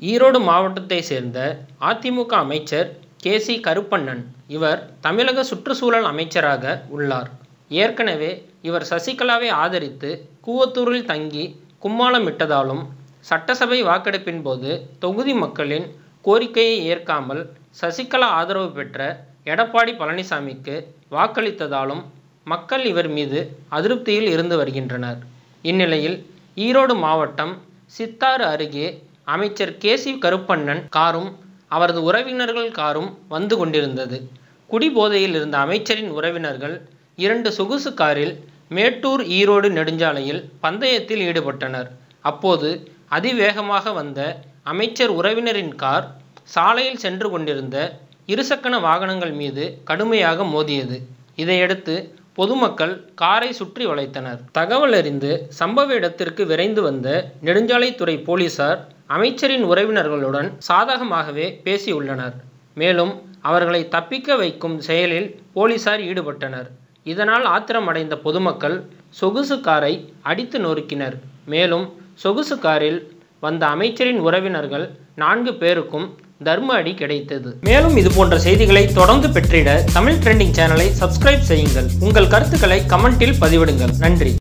ஈரோடு மாவட்டத்தை சேர்ந்த அதிமுக அமைச்சர் கே சி கருப்பண்ணன் இவர் தமிழக சுற்றுச்சூழல் அமைச்சராக உள்ளார். ஏற்கனவே இவர் சசிகலாவை ஆதரித்து கூவத்தூரில் தங்கி கும்மாளமிட்டதாலும் சட்டசபை வாக்கெடுப்பின் போது தொகுதி மக்களின் கோரிக்கையை ஏற்காமல் சசிகலா ஆதரவு பெற்ற எடப்பாடி பழனிசாமிக்கு வாக்களித்ததாலும் மக்கள் இவர் மீது அதிருப்தியில் இருந்து வருகின்றனர். இந்நிலையில் ஈரோடு மாவட்டம் சித்தாறு அருகே அமைச்சர் கே. சி. கருப்பண்ணன் காரும் அவரது உறவினர்கள் காரும் வந்து கொண்டிருந்தது. குடிபோதையில் இருந்த அமைச்சரின் உறவினர்கள் இரண்டு சொகுசு காரில் மேட்டூர் ஈரோடு நெடுஞ்சாலையில் பந்தயத்தில் ஈடுபட்டனர். அப்போது அதிவேகமாக வந்த அமைச்சர் உறவினரின் கார் சாலையில் சென்று கொண்டிருந்த இருசக்கர வாகனங்கள் மீது கடுமையாக மோதியது. இதையடுத்து பொதுமக்கள் காரை சுற்றி வளைத்தனர். தகவல் அறிந்து சம்பவ இடத்திற்கு விரைந்து வந்த நெடுஞ்சாலைத்துறை போலீசார் அமைச்சரின் உறவினர்களுடன் சாதகமாகவே பேசியுள்ளனர். மேலும் அவர்களை தப்பிக்க வைக்கும் செயலில் போலீசார் ஈடுபட்டனர். இதனால் ஆத்திரமடைந்த பொதுமக்கள் சொகுசு காரை அடித்து நொறுக்கினர். மேலும் சொகுசு காரில் வந்த அமைச்சரின் உறவினர்கள் நான்கு பேருக்கும் தர்ம அடி கிடைத்தது. மேலும் இது போன்ற செய்திகளை தொடர்ந்து பெற்றிட தமிழ் ட்ரெண்டிங் சேனலை சப்ஸ்கிரைப் செய்யுங்கள். உங்கள் கருத்துக்களை கமெண்டில் பதிவிடுங்கள். நன்றி.